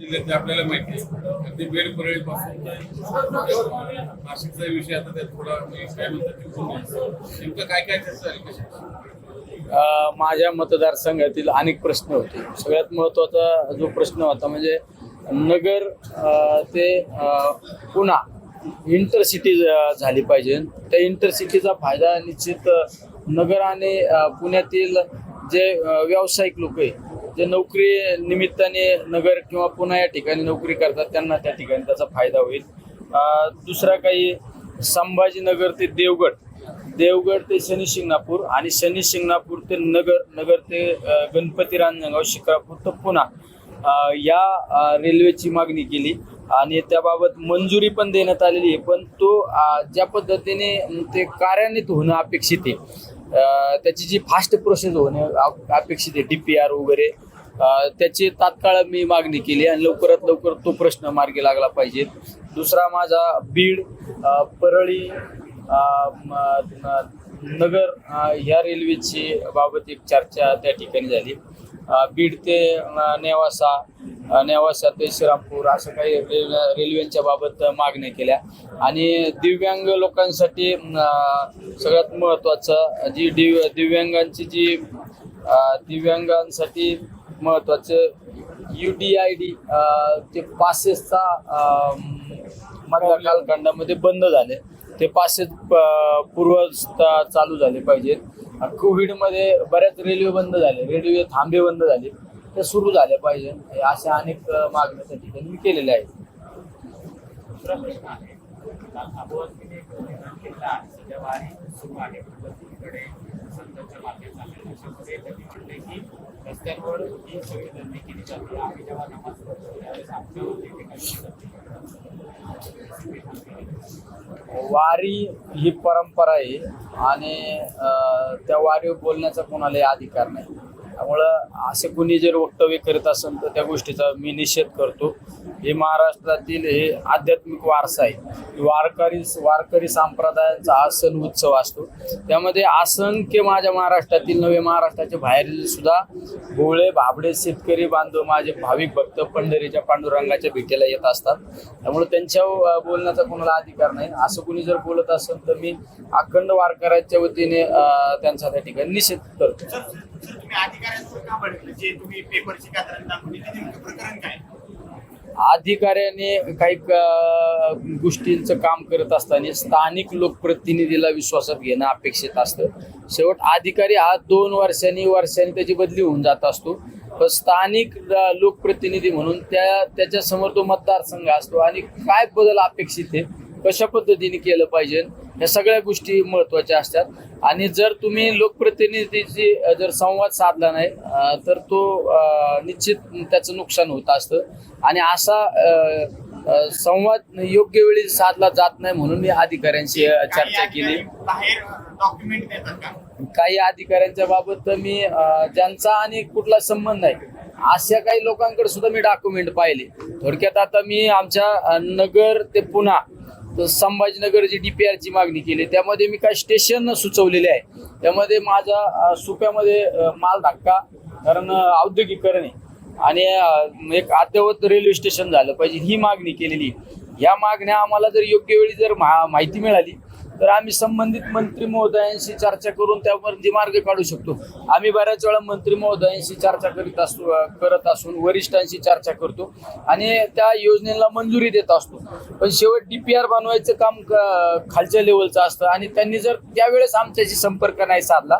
जिल्ह्यातले आपल्याला माहिती आहे अगदी बेड परळीपासून. नाशिकचा विषय आता त्यात थोडा काय म्हणतात नेमकं काय काय चर्चा झाली कशी? माझ्या मतदारसंघातील अनेक प्रश्न होते. सगळ्यात महत्त्वाचा जो प्रश्न होता म्हणजे नगर ते पुन्हा इंटरसिटी झाली पाहिजे. त्या इंटरसिटीचा फायदा निश्चित नगर आणि पुण्यातील जे व्यावसायिक लोक आहे जे नोकरी निमित्ताने नगर किंवा पुन्हा या ठिकाणी नोकरी करतात त्यांना त्या ठिकाणी त्याचा फायदा होईल. दुसरा काही संभाजीनगर ते देवगड. देवगड ते शनी शिंगणापूर आणि शनी शिंगणापूर ते नगर नगर ते गणपती रांजणगाव शिक्रापूर तर पुन्हा. या रेल्वेची मागणी केली आणि त्याबाबत मंजुरी पण देण्यात आलेली आहे पण तो ज्या पद्धतीने ते कार्यान्वित होणं अपेक्षित आहे त्याची जी फास्ट प्रोसेस होणे अपेक्षित आहे डी पी आर वगैरे त्याची तात्काळ मी मागणी केली आणि लवकरात लवकर तो प्रश्न मार्गी लागला पाहिजे. दुसरा माझा बीड परळी नगर ह्या रेल्वेची बाबत एक चर्चा त्या ठिकाणी झाली. बीड ते नेवासा नेवासा ते श्रीरामपूर असं काही रेल्वे रेल्वेंच्या बाबत मागण्या केल्या. आणि दिव्यांग लोकांसाठी सगळ्यात महत्त्वाचं जी दिव दिव्यांगांची जी दिव्यांगांसाठी महत्त्वाचं यू डी आय डी ते पासेसचा मधल्या कालखंडामध्ये बंद झाले. ते पासेस पूर्व चालू झाले पाहिजेत. कोविडमध्ये बऱ्याच रेल्वे बंद झाले. रेल्वे थांबे बंद झाले. ते सुरू झाले पाहिजे. अशा अनेक अ, मागण्या त्या ठिकाणी मी केलेल्या आहेत. दुसरा प्रश्न आहे. काल वारी संतांच्या मार्गात त्यांनी म्हटले की रस्त्यांवर ही सगळी गर्दी केली जाते. आम्ही जेव्हा नमाज त्यावेळेस वारी ही परंपरा आहे आणि त्या वारीवर बोलण्याचा कोणालाही अधिकार नाही. त्यामुळं असे कुणी जर वक्तव्य करत असेल तर त्या गोष्टीचा मी निषेध करतो. हे महाराष्ट्रातील हे आध्यात्मिक वारसा आहे. वारकरी वारकरी संप्रदायांचा हा सण उत्सव असतो. त्यामध्ये असंख्य माझ्या महाराष्ट्रातील नवे महाराष्ट्राच्या बाहेरील सुद्धा भोळे भाबडे शेतकरी बांधव माझे भाविक भक्त पंढरीच्या पांडुरंगाच्या भेटीला येत असतात. त्यामुळे त्यांच्या बोलण्याचा कोणाला अधिकार नाही. असं कुणी जर बोलत असेल तर मी अखंड वारकऱ्याच्या वतीने त्यांचा त्या ठिकाणी निषेध करतो. अधिकाऱ्याने काही गोष्टींचं काम करत असताना स्थानिक लोकप्रतिनिधीला विश्वासात घेणं अपेक्षित असतं. शेवट अधिकारी हा दोन वर्षांनी वर्षांनी त्याची बदली होऊन जात असतो. पण स्थानिक लोकप्रतिनिधी म्हणून त्या त्याच्यासमोर तो मतदारसंघ असतो. आणि काय बदल अपेक्षित आहे? कशा पद्धतीने केलं पाहिजे? या सगळ्या गोष्टी महत्त्वाच्या असतात. आणि जर तुम्ही लोकप्रतिनिधीची जर संवाद साधला नाही तर तो निश्चित त्याचं नुकसान होत असतं. आणि असा संवाद योग्य वेळी साधला जात नाही म्हणून मी अधिकाऱ्यांशी चर्चा केली. काही अधिकाऱ्यांच्या बाबत मी ज्यांचा आणि कुठला संबंध आहे अशा काही लोकांकडे सुद्धा मी डॉक्युमेंट पाहिले. थोडक्यात आता मी आमच्या नगर ते तर संभाजीनगर जी डी पी आरची मागणी केली. त्यामध्ये मी काही स्टेशन सुचवलेले आहे. त्यामध्ये माझ्या सुप्यामध्ये माल धक्का कारण औद्योगिकरण आहे. आणि एक अद्ययावत रेल्वे स्टेशन झालं पाहिजे ही मागणी केलेली या मागण्या आम्हाला जर योग्य वेळी जर माहिती मिळाली तर आम्ही संबंधित मंत्री महोदयांशी चर्चा करून त्यावर मार्ग काढू शकतो. आम्ही बऱ्याच वेळा मंत्री महोदयांशी चर्चा करीत असतो करत असून वरिष्ठांशी चर्चा करतो आणि त्या योजनेला मंजुरी देत असतो. पण शेवट डी पी आर बनवायचं काम खालच्या लेवलचं असतं आणि त्यांनी जर त्यावेळेस आमच्याशी संपर्क नाही साधला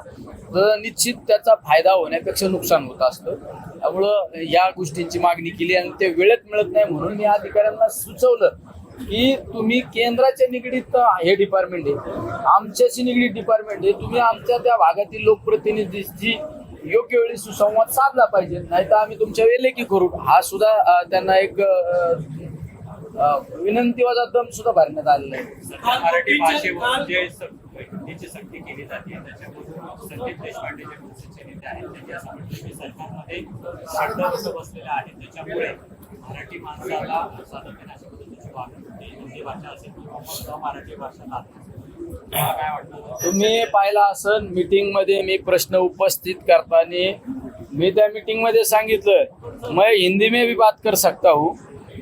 तर निश्चित त्याचा फायदा होण्यापेक्षा नुकसान होत असतं. त्यामुळं या गोष्टींची मागणी केली आणि ते वेळेत मिळत नाही म्हणून मी अधिकाऱ्यांना सुचवलं की तुम्ही केंद्राच्या निगडीत हे डिपार्टमेंट आहे. आमच्याशी निगडीत डिपार्टमेंट आहे. तुम्ही आमच्या त्या भागातील लोकप्रतिनिधीची योग्य वेळी सुसंवाद साधला पाहिजे. नाही तर आम्ही तुमच्या लेखी करू. हा सुद्धा त्यांना एक विनंती वजा विनंतीवाचा दम सुद्धा भरण्यात आलेला आहे. मराठी भाषेवर जे हिंदीची सक्ती केली जाते. संदीप देशपांडे जे आहेत त्यांनी असं म्हटलं की सरकारमध्ये आहे त्याच्यामुळे मराठी माणसाला सातत्याने पद्धतीची वागणूक हिंदी भाषा असेल किंवा मराठी भाषा काय वाटतं? तुम्ही पाहिला असन मीटिंगमध्ये मी प्रश्न उपस्थित करताना मी त्या मीटिंगमध्ये सांगितलं मैं हिंदी में भी बात कर सकता हूँ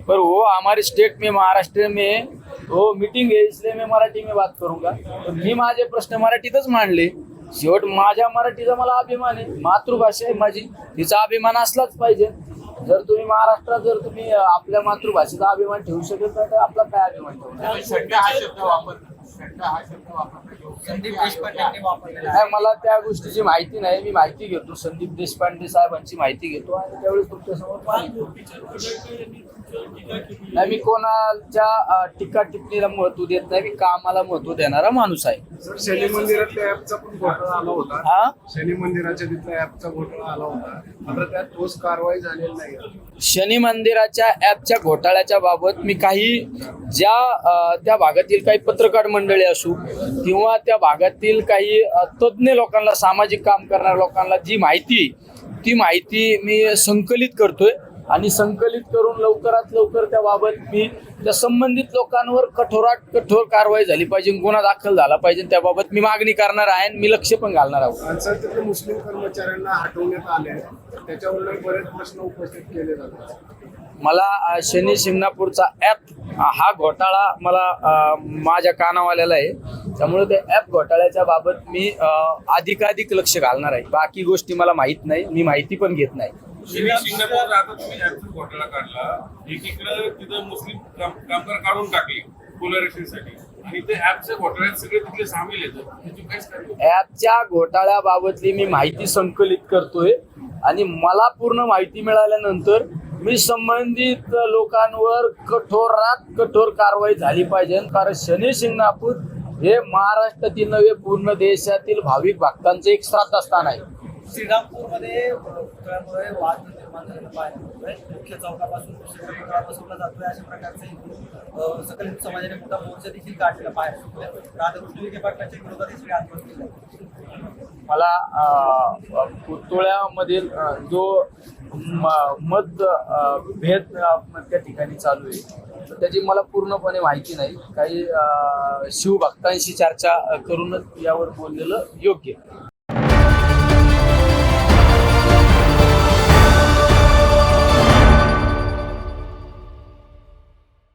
पर वो हमारे स्टेट में महाराष्ट्र में वो मीटिंग आहे इसलिए मैं मराठी में बात करूंगा। तर मी माझे प्रश्न मराठीतच मांडले. शेवट माझ्या मराठीचा मला अभिमान आहे मातृभाषा आहे माझी तिचा अभिमान असलाच पाहिजे. जर तुम्ही महाराष्ट्रात जर तुम्ही आपल्या मातृभाषेचा अभिमान ठेवू शकत नाही तर आपला काय अभिमान ठेवू शंका हा शब्द वापर हा शब्द वापर संदीप वापरलेला आहे. नाही मला त्या गोष्टीची माहिती नाही. मी माहिती घेतो. संदीप देशपांडे साहेबांची माहिती घेतो आणि त्यावेळेस तुमच्यासमोर. नाही मी कोणाच्या टीका टिप्पणीला महत्त्व देत नाही. मी कामाला महत्त्व देणारा माणूस आहे. शनी मंदिरातल्या ऍपचा पण घोटाळा आला होता. हा? शनी मंदिराच्या तिथल्या ऍपचा घोटाळा आला होता. मात्र त्यात ठोस कारवाई झालेली नाही. शनी मंदिराच्या ॲपच्या घोटाळ्याच्या बाबत मी काही ज्या अ, त्या भागातील काही पत्रकार मंडळी असू किंवा त्या भागातील काही तज्ज्ञ लोकांना सामाजिक काम करणाऱ्या लोकांना जी माहिती ती माहिती मी संकलित करतोय. आणि संकलित करून लवकरात लवकर त्याबाबत मी त्या संबंधित लोकांवर कठोरात कठोर कारवाई झाली पाहिजे गुन्हा दाखल झाला पाहिजे त्याबाबत मी मागणी करणार आहे आणि मी लक्ष पण घालणार आहोत. मुस्लिम कर्मचाऱ्यांना हटवण्यात आले त्याच्यावर बरेच प्रश्न उपस्थित केले जातात. मला शनी शिंगणापूरचा ॲप हा घोटाळा मला माझ्या कानावाल्याला आहे. त्यामुळे त्या ॲप घोटाळ्याच्या बाबत मी अधिकाधिक लक्ष घालणार आहे. बाकी गोष्टी मला माहीत नाही. मी माहिती पण घेत नाही. घोटाळा काढला. एकीकडे तिथं मुस्लिम काम- कामगार काढून टाकले पोलरायझेशनसाठी आणि ते ऍपच्या घोटाळ्याबाबतली मी माहिती संकलित करतोय. आणि मला पूर्ण माहिती मिळाल्यानंतर मी संबंधित लोकांवर कठोरात कठोर कारवाई झाली पाहिजे. कारण शनी शिंगणापूर हे महाराष्ट्रातील नव्हे पूर्ण देशातील भाविक भक्तांचे एक श्रद्धास्थान आहे. श्रीरामपूरमध्ये वाद निर्माण झालेला पाहायला मिळतोय मुख्य चौकापासून दुसरीकडे पुतळा बसवला जातोय अशा प्रकारचा इथून सकल हिंदू समाजाने मोठा मोर्चा देखील काढलेला पाहायला मिळतोय. राधाकृष्ण विखे विरोधात हे सगळे आंदोलन मला अ, पुतळ्यामधील जो म- मत भेद त्या ठिकाणी चालू आहे तर त्याची मला पूर्णपणे माहिती नाही. काही शिवभक्तांशी चर्चा करूनच यावर बोललेलं योग्य आहे.